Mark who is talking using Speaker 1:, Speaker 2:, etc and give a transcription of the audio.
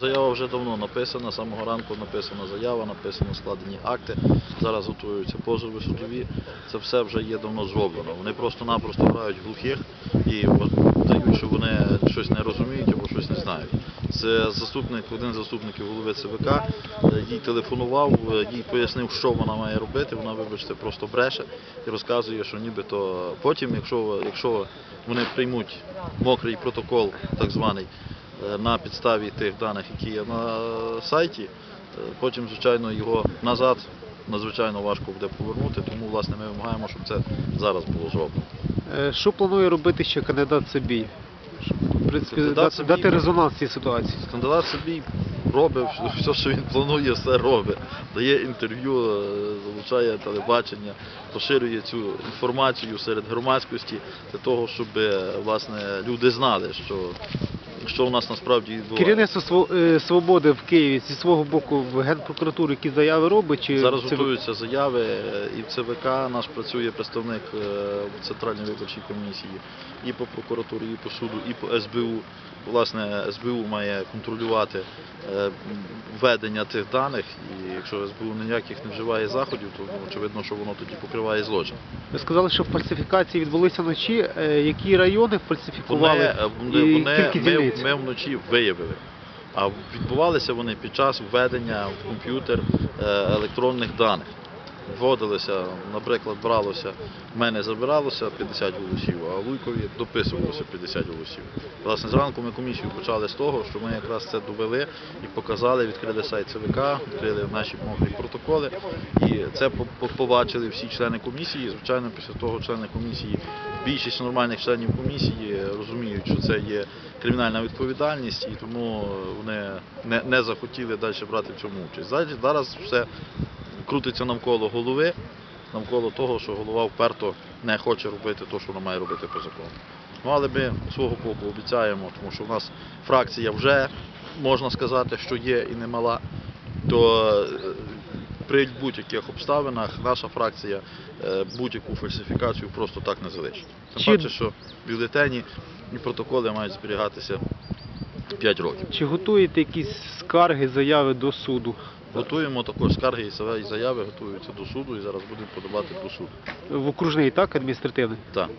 Speaker 1: Заява вже давно написана, з самого ранку написана заява, написано складені акти. Зараз готуються позови судові. Це все вже є давно зроблено. Вони просто-напросто грають глухих і дають, що вони щось не розуміють або щось не знають. Це заступник, один з заступників голови ЦВК, їй телефонував, їй пояснив, що вона має робити. Вона, вибачте, просто бреше і розказує, що нібито потім, якщо, якщо вони приймуть мокрий протокол, так званий, на підставі тих даних, які є на сайті. Е, Потім, звичайно, його назад надзвичайно важко буде повернути, тому власне ми вимагаємо, щоб це зараз було зроблено.
Speaker 2: Е, Що планує робити ще кандидат Собій? В принципі, дати, дати резонанс цій ситуації.
Speaker 1: Кандидат собі робить все, що він планує, все робить. Дає інтерв'ю, е, залучає телебачення, поширює цю інформацію серед громадськості для того, щоб е, власне люди знали, що, що у нас насправді відбувається.
Speaker 2: Керівництво е, свободи в Києві зі свого боку в Генпрокуратуру які заяви робить? Чи
Speaker 1: Зараз
Speaker 2: ЦВ...
Speaker 1: готуються заяви е, і в ЦВК наш працює представник центральної в Центральній виборчій комісії і по прокуратурі, і по суду, і по СБУ. Власне, СБУ має контролювати е, введення тих даних, і якщо СБУ ніяких не вживає заходів, то ну, очевидно, що воно тоді покриває злочин.
Speaker 2: Ви сказали, що фальсифікації відбулися вночі. Е, Які райони фальсифікували?
Speaker 1: Вони, е, вони,
Speaker 2: і
Speaker 1: вони
Speaker 2: кількість
Speaker 1: ми,
Speaker 2: дільниць?
Speaker 1: ми вночі виявили. А відбувалися вони під час введення в комп'ютер е, електронних даних. Вводилися, наприклад, бралося, в мене забиралося 50 голосів, а Луйкові дописувалося 50 голосів. Власне, зранку ми комісію почали з того, що ми якраз це довели і показали, відкрили сайт ЦВК, відкрили наші мокрі протоколи. І це по- по- побачили всі члени комісії. Звичайно, після того члени комісії, більшість нормальних членів комісії розуміють, що це є кримінальна відповідальність, і тому вони не, не захотіли далі брати в цьому участь. Зараз все крутиться навколо голови, навколо того, що голова вперто не хоче робити те, що вона має робити по закону. Ну, але ми свого боку обіцяємо, тому що в нас фракція вже, можна сказати, що є і немала, то е, при будь-яких обставинах наша фракція е, будь-яку фальсифікацію просто так не залишить. Тим
Speaker 2: Чи-
Speaker 1: паче, що бюлетені і протоколи мають зберігатися 5 років.
Speaker 2: Чи готуєте якісь скарги, заяви до суду?
Speaker 1: Готуємо також скарги і заяви- готуються до суду і зараз будемо подавати до суду.
Speaker 2: В окружний, так, адміністративний?
Speaker 1: Так.